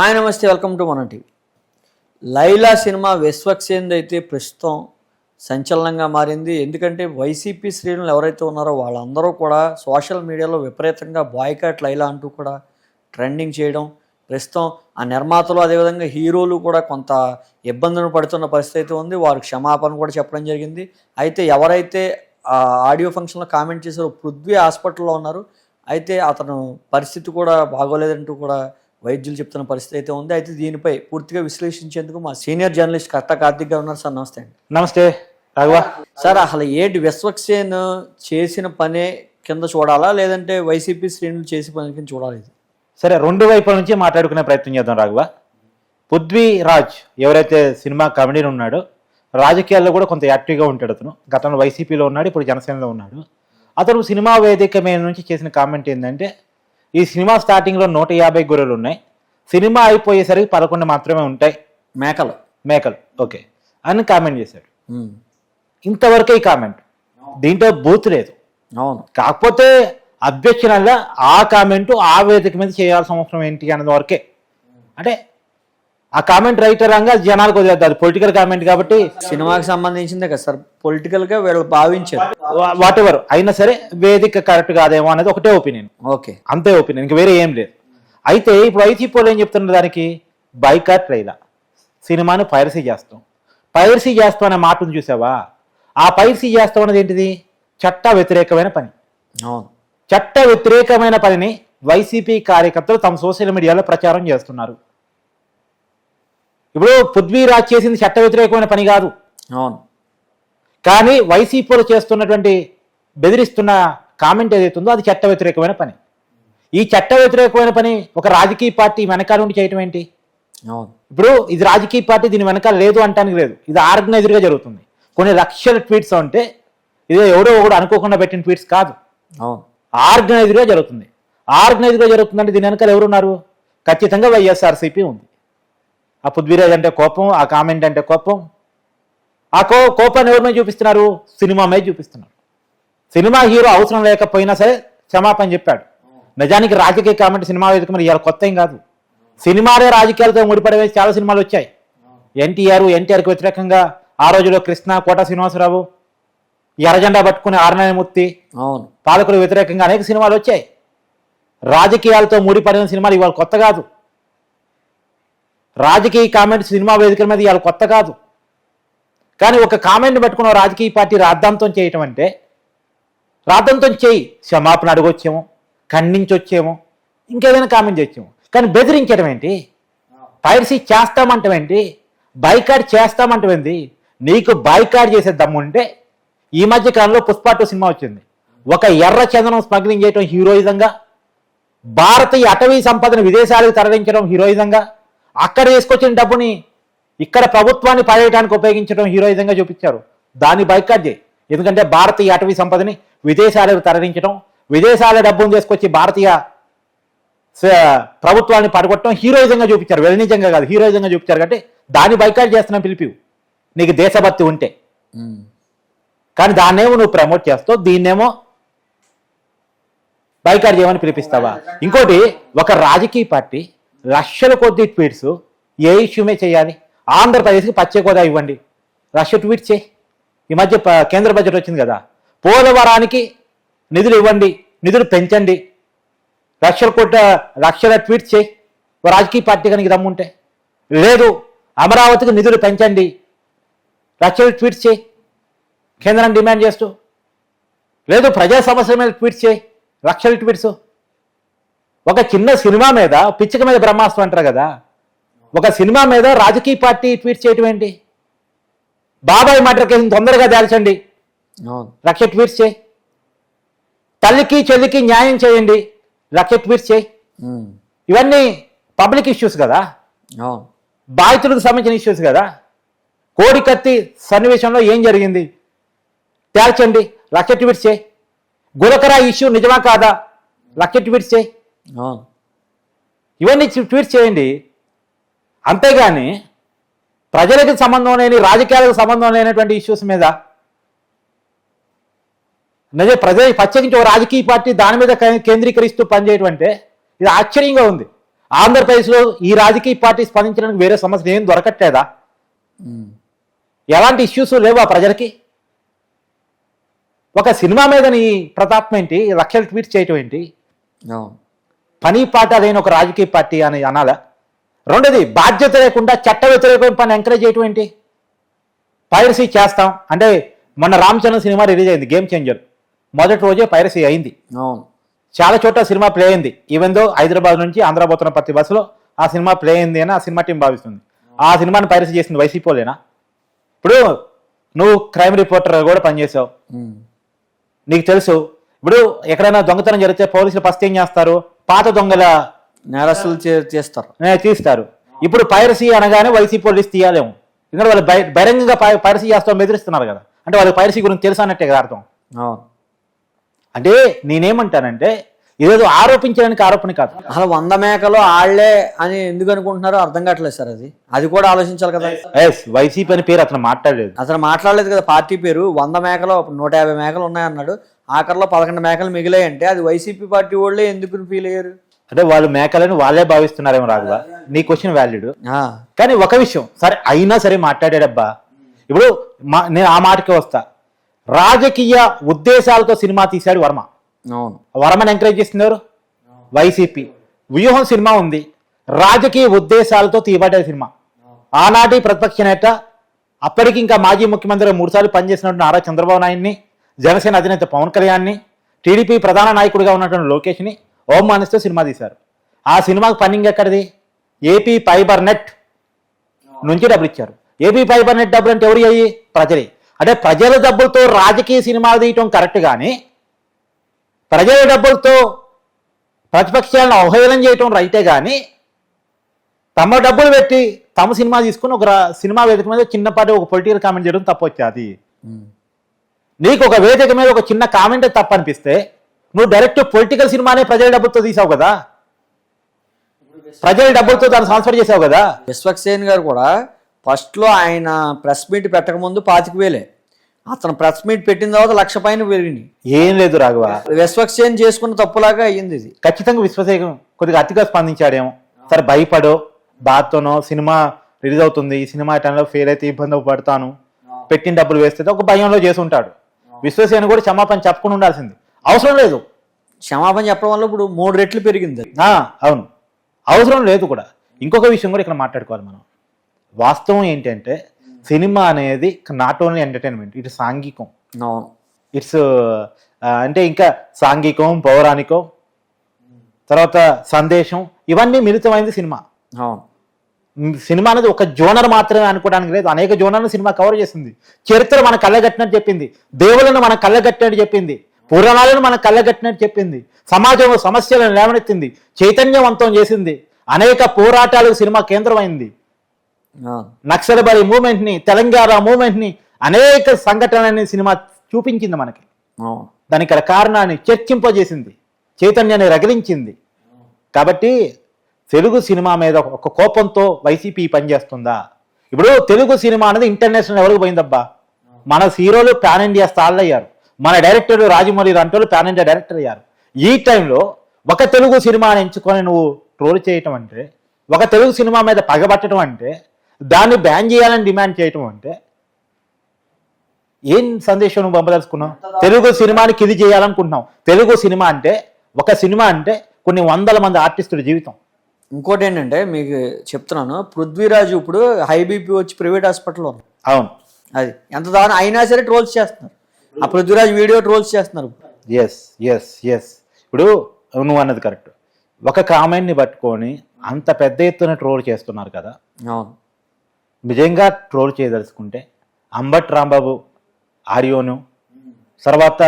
Hi నమస్తే welcome to మన TV. Laila cinema Vishwaksen అయితే ప్రస్తుతం సంచలనంగా మారింది. ఎందుకంటే వైసీపీ శ్రేణులు ఎవరైతే ఉన్నారో వాళ్ళందరూ కూడా సోషల్ మీడియాలో విపరీతంగా బాయ్కాట్ లైలా అంటూ కూడా ట్రెండింగ్ చేయడం ప్రస్తుతం ఆ నిర్మాతలు అదేవిధంగా హీరోలు కూడా కొంత ఇబ్బందులు పడుతున్న పరిస్థితి అయితే ఉంది. వారు క్షమాపణ కూడా చెప్పడం జరిగింది. అయితే ఎవరైతే ఆ ఆడియో ఫంక్షన్లో కామెంట్ చేశారో పృథ్వీ హాస్పిటల్లో ఉన్నారు. అయితే అతను పరిస్థితి కూడా బాగోలేదంటూ కూడా వైద్యులు చెప్తున్న పరిస్థితి అయితే ఉంది. అయితే దీనిపై పూర్తిగా విశ్లేషించేందుకు మా సీనియర్ జర్నలిస్ట్ కట్ట కార్తిక్ గారు ఉన్నారు సార్ నమస్తే అండి. నమస్తే. రాఘవ. సార్ అసలు ఏంటి విశ్వక్సేన్ చేసిన పనే కింద చూడాలా? లేదంటే వైసీపీ శ్రేణులు చేసే పని కింద చూడాలి ఇది? సరే రెండు వైపుల నుంచి మాట్లాడుకునే ప్రయత్నం చేద్దాం రాఘవ. పృథ్వీ రాజ్ ఎవరైతే సినిమా కమెడీని ఉన్నాడో రాజకీయాల్లో కూడా కొంత యాక్టివ్గా ఉంటాడు అతను. గతంలో వైసీపీలో ఉన్నాడు ఇప్పుడు జనసేనలో ఉన్నాడు. అతను సినిమా వేదిక మీద నుంచి చేసిన కామెంట్ ఏంటంటే ఈ సినిమా స్టార్టింగ్లో నూట యాభై గొర్రెలు ఉన్నాయి. సినిమా అయిపోయేసరికి పదకొండు మాత్రమే ఉంటాయి. మేకలు. మేకలు. ఓకే. అని కామెంట్ చేశాడు. ఇంతవరకే ఈ కామెంట్. దీంట్లో బూత్ లేదు. అవును. కాకపోతే అభ్యర్థనల్లా ఆ కామెంట్ ఆ వేదిక మీద చేయాల్సిన అవసరం ఏంటి అన్నది వరకే. అంటే ఆ కామెంట్ రైటర్ రంగా జనాలకు వదిలేదు అది పొలిటికల్ కామెంట్ కాబట్టి సినిమాకి సంబంధించిందే కదా సార్. పొలిటికల్గా వీళ్ళు భావించారు. వాట్ ఎవర్ అయినా సరే వేదిక కరెక్ట్ కాదేమో అనేది ఒకటే ఒపీనియన్ ఓకే. అంతే ఒపీనియన్ ఇంక వేరే ఏం లేదు. అయితే ఇప్పుడు వైసీపీ వాళ్ళు ఏం చెప్తున్నారు దానికి? బైకాట్ రైలా సినిమాని పైరసీ చేస్తాం. పైరసీ చేస్తాం అనే మాటను చూసావా? ఆ పైరసీ చేస్తాం అనేది ఏంటిది? చట్ట వ్యతిరేకమైన పని. చట్ట వ్యతిరేకమైన పనిని వైసీపీ కార్యకర్తలు తమ సోషల్ మీడియాలో ప్రచారం చేస్తున్నారు. ఇప్పుడు పృథ్వీరాజ్ చేసింది చట్ట వ్యతిరేకమైన పని కాదు. అవును. కానీ వైసీపీలో చేస్తున్నటువంటి బెదిరిస్తున్న కామెంట్ ఏదైతుందో అది చట్ట వ్యతిరేకమైన పని. ఈ చట్ట వ్యతిరేకమైన పని ఒక రాజకీయ పార్టీ వెనకాల నుండి చేయటం ఏంటి? అవును. ఇప్పుడు ఇది రాజకీయ పార్టీ దీని వెనకాల లేదు అంటానికి లేదు. ఇది ఆర్గనైజర్గా జరుగుతుంది. కొన్ని లక్షల ట్వీట్స్ అంటే ఇది ఎవడో ఒకడు అనుకోకుండా పెట్టిన ట్వీట్స్ కాదు. అవును. ఆర్గనైజ్డ్గా జరుగుతుంది. ఆర్గనైజ్డ్గా జరుగుతుందంటే దీని వెనకాల ఎవరున్నారు? ఖచ్చితంగా వైఎస్ఆర్సీపీ ఉంది. ఆ పృథ్వీరాజ్ అంటే కోపం ఆ కామెంట్ అంటే కోపం. ఆ కో కోపాన్ని ఎవరి మీద చూపిస్తున్నారు? సినిమా మీద చూపిస్తున్నారు. సినిమా హీరో అవసరం లేకపోయినా సరే క్షమాపణ చెప్పాడు. నిజానికి రాజకీయ కామెంట్ సినిమా వేదిక మరి ఇవాళ కొత్త ఏం కాదు. సినిమాలే రాజకీయాలతో ముడిపడే చాలా సినిమాలు వచ్చాయి. ఎన్టీఆర్ ఎన్టీఆర్కి వ్యతిరేకంగా ఆ రోజులో కృష్ణ కోట శ్రీనివాసరావు ఎర్రజెండా పట్టుకునే ఆర్నాయమూర్తి అవును. పాలకులు వ్యతిరేకంగా అనేక సినిమాలు వచ్చాయి. రాజకీయాలతో ముడిపడిన సినిమాలు ఇవాళ కొత్త కాదు. రాజకీయ కామెంట్ సినిమా వేదికల మీద ఇవాళ కొత్త కాదు. కానీ ఒక కామెంట్ పెట్టుకున్న రాజకీయ పార్టీ రాద్ధాంతం చేయటం అంటే రాద్ధాంతం చేయి క్షమాపణ అడగొచ్చేమో ఖండించొచ్చేమో ఇంకేదైనా కామెంట్ చేయొచ్చేమో. కానీ బెదిరించడం ఏంటి? పైరసీ చేస్తామంటవేంటి బైకాట్ చేస్తామంటవేంది ఏంటి? నీకు బైకాట్ చేసే దమ్ముంటే ఈ మధ్య కాలంలో పుష్ప టూ సినిమా వచ్చింది. ఒక ఎర్ర చందనం స్మగ్లింగ్ చేయడం హీరోయిజంగా భారతీయ అటవీ సంపదను విదేశాలకు తరలించడం హీరోయిజంగా అక్కడ తీసుకొచ్చిన డబ్బుని ఇక్కడ ప్రభుత్వాన్ని పడేయడానికి ఉపయోగించడం హీరోయిజంగా చూపించారు. దాన్ని బైకాట్ చేయి. ఎందుకంటే భారతీయ అటవీ సంపదని విదేశాలకు తరలించడం విదేశాల డబ్బును తీసుకొచ్చి భారతీయ ప్రభుత్వాన్ని పడగొట్టడం హీరోయిజంగా చూపించారు. వెలనిజంగా కాదు హీరోయిజంగా చూపించారు కాబట్టి దాన్ని బైకాట్ చేస్తున్నా పిలిపి నీకు దేశభక్తి ఉంటే. కానీ దాన్నేమో నువ్వు ప్రమోట్ చేస్తావు దీన్నేమో బైకాట్ చేయమని పిలిపిస్తావా? ఇంకోటి ఒక రాజకీయ పార్టీ లక్షల కొద్ది ట్వీట్స్ ఏ ఇష్యూమే చేయాలి? ఆంధ్రప్రదేశ్కి పచ్చే కోదా ఇవ్వండి. లక్ష ట్వీట్ చేయి. ఈ మధ్య కేంద్ర బడ్జెట్ వచ్చింది కదా. పోలవరానికి నిధులు ఇవ్వండి. నిధులు పెంచండి. లక్షల కోట లక్షల ట్వీట్ చేయి. రాజకీయ పార్టీ కనుక దమ్ముంటే లేదు అమరావతికి నిధులు పెంచండి. లక్షలు ట్వీట్ చేయి. కేంద్రం డిమాండ్ చేస్తూ. లేదు ప్రజా సమస్యల మీద ట్వీట్ చేయి. లక్షల ట్వీట్స్ ఒక చిన్న సినిమా మీద పిచ్చిక మీద బ్రహ్మాస్త్రం అంటారు కదా. ఒక సినిమా మీద రాజకీయ పార్టీ ట్వీట్ చేయటం ఏంటి? బాబాయ్ మర్డర్ కేసుని తొందరగా దాల్చండి. లక్ష ట్వీట్స్ చేయి. తల్లికి చెల్లికి న్యాయం చేయండి. లక్ష ట్వీట్స్ చేయి. ఇవన్నీ పబ్లిక్ ఇష్యూస్ కదా. బాధితులకు సంబంధించిన ఇష్యూస్ కదా. కోడి కత్తి సన్నివేశంలో ఏం జరిగింది? తేల్చండి. లక్ష ట్వీట్స్ చేయి. గులకరా ఇష్యూ నిజమా కాదా? లక్ష ట్వీట్స్ చేయి. ఇవన్నీ ట్వీట్స్ చేయండి. అంతేగాని ప్రజలకు సంబంధం లేని రాజకీయాలకు సంబంధం లేనటువంటి ఇష్యూస్ మీద. నిజ ప్రజలు ప్రత్యేకించి ఒక రాజకీయ పార్టీ దాని మీద కేంద్రీకరిస్తూ పనిచేయటం అంటే ఇది ఆశ్చర్యంగా ఉంది. ఆంధ్రప్రదేశ్లో ఈ రాజకీయ పార్టీ స్పందించడానికి వేరే సమస్య ఏం దొరకట్లేదా. ఎలాంటి ఇష్యూస్ లేవా ప్రజలకి? ఒక సినిమా మీద నీ ప్రతాపం ఏంటి? లక్షల ట్వీట్స్ చేయటం ఏంటి? పని పాట అదైన ఒక రాజకీయ పార్టీ అని అనాలా? రెండోది బాధ్యత లేకుండా చట్ట వ్యతిరేకమైన పని ఎంకరేజ్ చేయటం ఏంటి? పైరసీ చేస్తాం. అంటే మొన్న రామచంద్ర సినిమా రిలీజ్ అయింది గేమ్ చేంజర్ మొదటి రోజే పైరసీ అయింది. అవును. చాలా చోట్ల సినిమా ప్లే అయింది. ఈవెన్ దో హైదరాబాద్ నుంచి ఆంధ్ర పోతున్న ప్రతి బస్సులో ఆ సినిమా ప్లే అయింది అని ఆ సినిమా టీం భావిస్తుంది. ఆ సినిమాని పైరసీ చేసింది వైసీపీలేనా ఇప్పుడు నువ్వు క్రైమ్ రిపోర్టర్ కూడా పనిచేసావు. నీకు తెలుసు. ఇప్పుడు ఎక్కడైనా దొంగతనం జరిగితే పోలీసులు ఫస్ట్ ఏం చేస్తారు? పాత దొంగల నేరస్తులు చేస్తారు. తీస్తారు. ఇప్పుడు పైరసీ అనగానే వైసీపీ పోలీసు తీయాలేము. ఎందుకంటే వాళ్ళు బహి- బహిరంగంగా పైరసీ చేస్తాం బెదిరిస్తున్నారు కదా. అంటే వాళ్ళకి పైరసీ గురించి తెలుసు అన్నట్టే కదా అర్థం. అంటే నేనేమంటానంటే ఇదేదో ఆరోపించడానికి ఆరోపణ కాదు. అసలు వంద మేకలు ఆళ్ళే అని ఎందుకు అనుకుంటున్నారో అర్థం కావట్లేదు సార్ అది. అది కూడా ఆలోచించాలి కదా. ఎస్ వైసీపీ అని పేరు అతను మాట్లాడలేదు. అసలు మాట్లాడలేదు కదా పార్టీ పేరు. వంద మేకలు నూట యాభై మేకలు ఉన్నాయన్నాడు. ఆఖరిలో పదకొండు మేకలు మిగిలాయంటే అది వైసీపీ పార్టీ వాళ్ళే ఎందుకు ఫీల్ అయ్యారు? అంటే వాళ్ళు మేకలని వాళ్ళే భావిస్తున్నారేమో రాఘవ. నీ క్వశ్చన్ వ్యాలిడ్ ఆ, కానీ ఒక విషయం సరే అయినా సరే మాట్లాడాడబ్బా. ఇప్పుడు మా నేను ఆ మాటకి వస్తా. రాజకీయ ఉద్దేశాలతో సినిమా తీశాడు వర్మ. అవును. వర్మని ఎంకరేజ్ చేస్తుంది ఎవరు వైసీపీ. వ్యూహం సినిమా ఉంది. రాజకీయ ఉద్దేశాలతో తీయబడ్డ సినిమా. ఆనాటి ప్రతిపక్ష నేత అప్పటికి ఇంకా మాజీ ముఖ్యమంత్రి మూడుసార్లు పనిచేసినటువంటి నారా చంద్రబాబు నాయుడిని జనసేన అధినేత పవన్ కళ్యాణ్ని టీడీపీ ప్రధాన నాయకుడిగా ఉన్నటువంటి లోకేష్ని అవమానిస్తూ సినిమా తీశారు. ఆ సినిమాకి పన్నింగ్ ఎక్కడిది? ఏపీ ఫైబర్ నెట్ నుంచి డబ్బులు ఇచ్చారు. ఏపీ ఫైబర్ నెట్ డబ్బులు అంటే ఎవరి అయ్యి? ప్రజలే. అంటే ప్రజల డబ్బులతో రాజకీయ సినిమాలు తీయటం కరెక్ట్ కానీ ప్రజల డబ్బులతో ప్రతిపక్షాలను అవహేళన చేయటం రైటే కానీ తమ డబ్బులు పెట్టి తమ సినిమా తీసుకుని ఒక సినిమా వేదిక మీద చిన్నపాటి ఒక పొలిటికల్ కామెంట్ చేయడం తప్పొచ్చు అది నీకు ఒక వేదిక మీద ఒక చిన్న కామెంట్ తప్పు అనిపిస్తే నువ్వు డైరెక్ట్ పొలిటికల్ సినిమానే ప్రజల డబ్బులతో తీసావు కదా? ప్రజల డబ్బులతో దాన్ని ట్రాన్స్ఫర్ చేసావు కదా? విశ్వక్సేన్ గారు కూడా ఫస్ట్లో ఆయన ప్రెస్ మీట్ పెట్టక ముందు పాతిక వేలే. అతను ప్రెస్ మీట్ పెట్టిన తర్వాత లక్ష పైన పెరిగినాయి. ఏం లేదు రాఘవ. విశ్వక్సేన్ చేసుకున్న తప్పులాగా అయ్యింది ఇది. ఖచ్చితంగా విశ్వసేకం కొద్దిగా అతిగా స్పందించాడేమో. సరే భయపడో. బాధతోనో సినిమా రిలీజ్ అవుతుంది. ఈ సినిమా టైంలో ఫెయిల్ అయితే ఇబ్బంది పడతాను. పెట్టిన డబ్బులు వేస్తే ఒక భయంలో చేసి ఉంటాడు. విశ్వసేన కూడా క్షమాపణ చెప్పకుండా ఉండాల్సింది. అవసరం లేదు. క్షమాపణ చెప్పడం వల్ల ఇప్పుడు మూడు రెట్లు పెరిగింది. అవును. అవసరం లేదు కూడా. ఇంకొక విషయం కూడా ఇక్కడ మాట్లాడుకోవాలి మనం. వాస్తవం ఏంటంటే సినిమా అనేది నాట్ ఓన్లీ ఎంటర్టైన్మెంట్ ఇటు సాంఘికం. అవును. ఇట్స్ అంటే ఇంకా సాంఘికం పౌరాణికం తర్వాత సందేశం ఇవన్నీ మిళితమైంది సినిమా. అవును. సినిమా అనేది ఒక జోనర్ మాత్రమే అనుకోవడానికి లేదు. అనేక జోనర్లు సినిమా కవర్ చేసింది. చరిత్ర మన కళ్ళగట్టినట్టు చెప్పింది. దేవులను మన కళ్ళగట్టినట్టు చెప్పింది. పురాణాలను మన కళ్ళగట్టినట్టు చెప్పింది. సమాజంలో సమస్యలను లేవనెత్తింది. చైతన్యవంతం చేసింది. అనేక పోరాటాలకు సినిమా కేంద్రమైంది. అవును నక్సలబరి మూమెంట్ని తెలంగాణ మూమెంట్ని అనేక సంఘటనలని సినిమా చూపించింది మనకి. దానికి కారణాన్ని చర్చింపజేసింది. చైతన్యాన్ని రగిలించింది. కాబట్టి తెలుగు సినిమా మీద ఒక కోపంతో వైసీపీ పనిచేస్తుందా? ఇప్పుడు తెలుగు సినిమా అనేది ఇంటర్నేషనల్ ఎవరికి పోయిందబ్బా. మన హీరోలు పాన్ ఇండియా స్టార్లు అయ్యారు. మన డైరెక్టర్ రాజమౌళి రంటోలు పాన్ ఇండియా డైరెక్టర్ అయ్యారు. ఈ టైంలో ఒక తెలుగు సినిమాని ఎంచుకొని నువ్వు ట్రోల్ చేయటం అంటే ఒక తెలుగు సినిమా మీద పగబట్టడం అంటే దాన్ని బ్యాన్ చేయాలని డిమాండ్ చేయటం అంటే ఏం సందేశం నువ్వు పంపదలుచుకున్నావు? తెలుగు సినిమానికి ఇది చేయాలనుకుంటున్నావు? తెలుగు సినిమా అంటే ఒక సినిమా అంటే కొన్ని వందల మంది ఆర్టిస్టుల జీవితం. ఇంకోటి ఏంటంటే మీకు చెప్తున్నాను పృథ్వీరాజు ఇప్పుడు హై బీపీ వచ్చి ప్రైవేట్ హాస్పిటల్లో ఉంది. అవును. అది ఎంత దాని అయినా సరే ట్రోల్స్ చేస్తున్నారు. ఆ పృథ్వీరాజ్ వీడియో ట్రోల్స్ చేస్తున్నారు. ఎస్ ఎస్ ఎస్ ఇప్పుడు నువ్వు అన్నది కరెక్ట్ ఒక కామెంట్ని పట్టుకొని అంత పెద్ద ఎత్తున ట్రోల్ చేస్తున్నారు కదా. అవును. నిజంగా ట్రోల్ చేయదలుచుకుంటే అంబట్ రాంబాబు ఆడియోను తర్వాత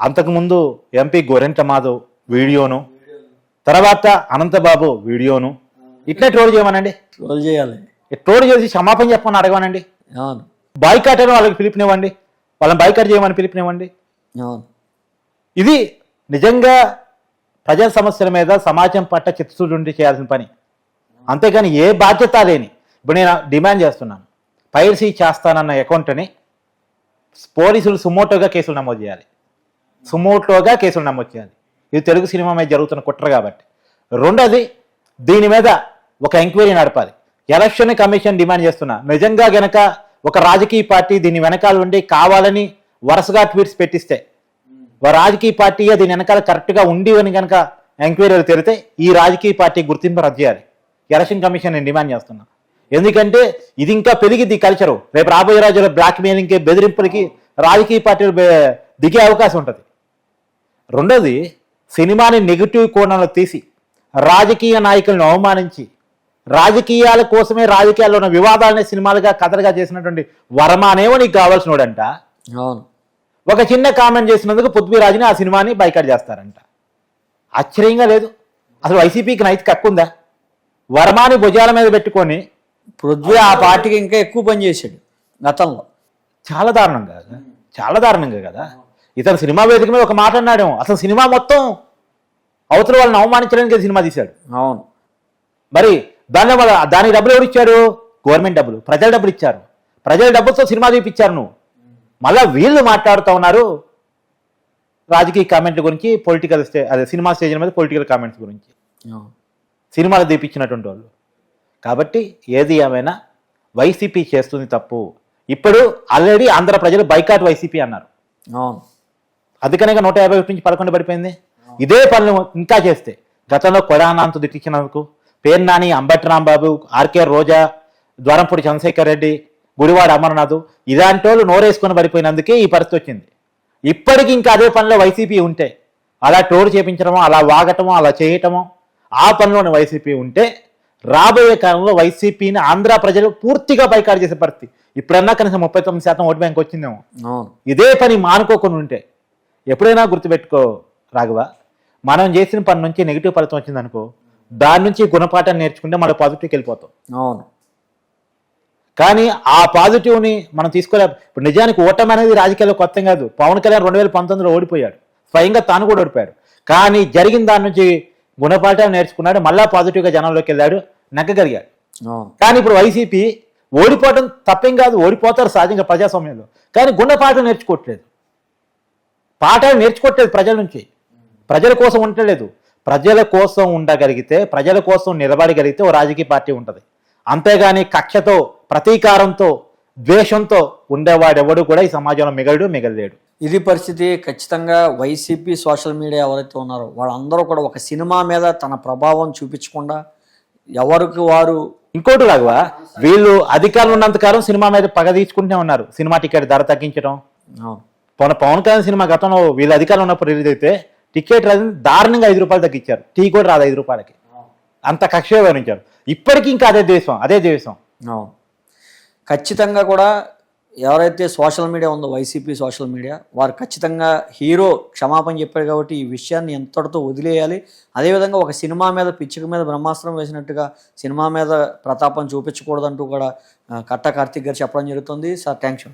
అంతకుముందు ఎంపీ గోరెంట మాధవ్ వీడియోను తర్వాత అనంతబాబు వీడియోను. ఇట్లే ట్రోల్ చేయమనండి. ట్రోల్ చేయాలి. ట్రోల్ చేసి క్షమాపణ చెప్పమని అడగమనండి. అవును. బాయ్కాట్ అని వాళ్ళకి పిలుపునివ్వండి. వాళ్ళని బాయ్కాట్ చేయమని పిలుపునివ్వండి. అవును. ఇది నిజంగా ప్రజా సమస్యల మీద సమాజం పట్ల చిత్తశుద్ధి చేయాల్సిన పని. అంతేగాని ఏ బాధ్యత లేని. ఇప్పుడు నేను డిమాండ్ చేస్తున్నాను. పైరసీ చేస్తానన్న అకౌంట్ని పోలీసులు సుమోటోగా కేసులు నమోదు చేయాలి. సుమోటోగా కేసులు నమోదు చేయాలి. ఇది తెలుగు సినిమా మీద జరుగుతున్న కుట్ర కాబట్టి. రెండోది దీని మీద ఒక ఎంక్వైరీ నడపాలి. ఎలక్షన్ కమిషన్ డిమాండ్ చేస్తున్నా. నిజంగా గనక ఒక రాజకీయ పార్టీ దీని వెనకాల ఉండి కావాలని వరుసగా ట్వీట్స్ పెట్టిస్తే ఒక రాజకీయ పార్టీ దీని వెనకాల కరెక్ట్గా ఉండి అని కనుక ఎంక్వైరీలు తెరితే ఈ రాజకీయ పార్టీ గుర్తింపు రద్దు చేయాలి. ఎలక్షన్ కమిషన్ నేను డిమాండ్ చేస్తున్నా. ఎందుకంటే ఇది ఇంకా పెరిగిద్ది కల్చరు. రేపు రాబోయే రోజుల్లో బ్లాక్ మెయిలింగ్కి బెదిరింపులకి రాజకీయ పార్టీలు దిగే అవకాశం ఉంటుంది. రెండోది సినిమాని నెగిటివ్ కోణంలో తీసి రాజకీయ నాయకులను అవమానించి రాజకీయాల కోసమే రాజకీయాల్లో ఉన్న వివాదాలని సినిమాలుగా కథలుగా చేసినటువంటి వర్మ అనేవో నీకు కావాల్సినోడంట. అవును. ఒక చిన్న కామెంట్ చేసినందుకు పృథ్వీరాజ్ని ఆ సినిమాని బైకాట్ చేస్తారంట. ఆశ్చర్యంగా లేదు. అసలు వైసీపీకి నైతిక హక్కు ఉందా? వర్మాని భుజాల మీద పెట్టుకొని పృథ్వీ ఆ పార్టీకి ఇంకా ఎక్కువ పని చేశాడు గతంలో. చాలా దారుణంగా చాలా దారుణంగా కదా? ఇతను సినిమా వేదిక మీద ఒక మాట అన్నాడు. అసలు సినిమా మొత్తం అవతల వాళ్ళని అవమానించడానికి సినిమా తీశాడు. అవును. మరి దాని వల్ల దాని డబ్బులు ఎవరు ఇచ్చారు? గవర్నమెంట్ డబ్బులు. ప్రజల డబ్బులు ఇచ్చారు. ప్రజల డబ్బులతో సినిమా తీపిచ్చారు నువ్వు. మళ్ళా వీళ్ళు మాట్లాడుతూ ఉన్నారు. రాజకీయ కామెంట్ల గురించి పొలిటికల్ స్టే అదే సినిమా స్టేజ్ మీద పొలిటికల్ కామెంట్స్ గురించి. సినిమాలు తీపిచ్చినటువంటి వాళ్ళు. కాబట్టి ఏది ఏమైనా వైసీపీ చేస్తుంది తప్పు. ఇప్పుడు ఆల్రెడీ ఆంధ్ర ప్రజలు బైకాట్ వైసీపీ అన్నారు. అవును. అందుకనే నూట యాభై ఒకటి నుంచి పదకొండు పడిపోయింది. ఇదే పనులు ఇంకా చేస్తే. గతంలో కొడానాంతు దిట్టించినందుకు పేరు నాని అంబటి రాంబాబు ఆర్కే రోజా ద్వారంపూడి చంద్రశేఖర్ రెడ్డి గుడివాడ అమర్నాథ్. ఇలాంటి వాళ్ళు నోరేసుకొని పడిపోయినందుకే ఈ పరిస్థితి వచ్చింది. ఇప్పటికి ఇంకా అదే పనిలో వైసీపీ ఉంటే అలా టోరు చేపించడమో అలా వాగటమో అలా చేయటమో ఆ పనిలోని వైసీపీ ఉంటే రాబోయే కాలంలో వైసీపీని ఆంధ్ర ప్రజలు పూర్తిగా బైకాట్ చేసే పరిస్థితి. ఇప్పుడన్నా కనీసం ముప్పై తొమ్మిది శాతం ఓటు బ్యాంక్ వచ్చిందేమో. ఇదే పని మానుకోకుండా ఉంటే ఎప్పుడైనా గుర్తుపెట్టుకో రాఘవ. మనం చేసిన పని నుంచి నెగిటివ్ ఫలితం వచ్చిందనుకో దాని నుంచి గుణపాఠం నేర్చుకుంటే మన పాజిటివ్కి వెళ్ళిపోతాం. అవును. కానీ ఆ పాజిటివ్ని మనం తీసుకోలే. ఇప్పుడు నిజానికి ఓటమి అనేది రాజకీయాల్లో కొత్త కాదు. పవన్ కళ్యాణ్ రెండు వేల పంతొమ్మిదిలో ఓడిపోయాడు. స్వయంగా తాను కూడా ఓడిపోయాడు. కానీ జరిగిన దాని నుంచి గుణపాఠం నేర్చుకున్నాడు. మళ్ళా పాజిటివ్గా జనంలోకి వెళ్ళాడు. నెగ్గగలిగాడు. కానీ ఇప్పుడు వైసీపీ ఓడిపోవడం తప్పేం కాదు. ఓడిపోతారు సహజంగా ప్రజాస్వామ్యంలో. కానీ గుణపాఠం నేర్చుకోవట్లేదు. పాఠాలు నేర్చుకోవట్లేదు ప్రజల నుంచి. ప్రజల కోసం ఉండలేదు ప్రజల కోసం ఉండగలిగితే ప్రజల కోసం నిలబడగలిగితే ఓ రాజకీయ పార్టీ ఉంటుంది. అంతేగాని కక్షతో ప్రతీకారంతో ద్వేషంతో ఉండేవాడెవడు కూడా ఈ సమాజంలో మిగలడు మిగలలేడు. ఇది పరిస్థితి ఖచ్చితంగా వైసీపీ సోషల్ మీడియా ఎవరైతే ఉన్నారో వాళ్ళందరూ కూడా ఒక సినిమా మీద తన ప్రభావం చూపించకుండా ఎవరికి వారు ఇంకోటి రాఘవ వీళ్ళు అధికారులు ఉన్నంత కాలం సినిమా మీద పగ తీసుకుంటూనే ఉన్నారు. సినిమా టికెట్ ధర తగ్గించడం. అవును. పవన్ పవన్ కళ్యాణ్ సినిమా గతంలో వీళ్ళ అధికారులు ఉన్నప్పుడు రిలీజ్ అయితే టికెట్ రాదు దారుణంగా ఐదు రూపాయలు తగ్గించారు టీ కూడా రాదు ఐదు రూపాయలకి. అంత కక్ష వివరించారు ఇప్పటికీ ఇంకా అదే దేశం అదే దేశం అవును. ఖచ్చితంగా కూడా ఎవరైతే సోషల్ మీడియా ఉందో వైసీపీ సోషల్ మీడియా వారు ఖచ్చితంగా హీరో క్షమాపణ చెప్పారు కాబట్టి ఈ విషయాన్ని ఎంతటితో వదిలేయాలి. అదేవిధంగా ఒక సినిమా మీద పిచ్చిక మీద బ్రహ్మాస్త్రం వేసినట్టుగా సినిమా మీద ప్రతాపం చూపించకూడదంటూ కూడా కట్ట కార్తిక్ గారు చెప్పడం జరుగుతుంది. Sir thanks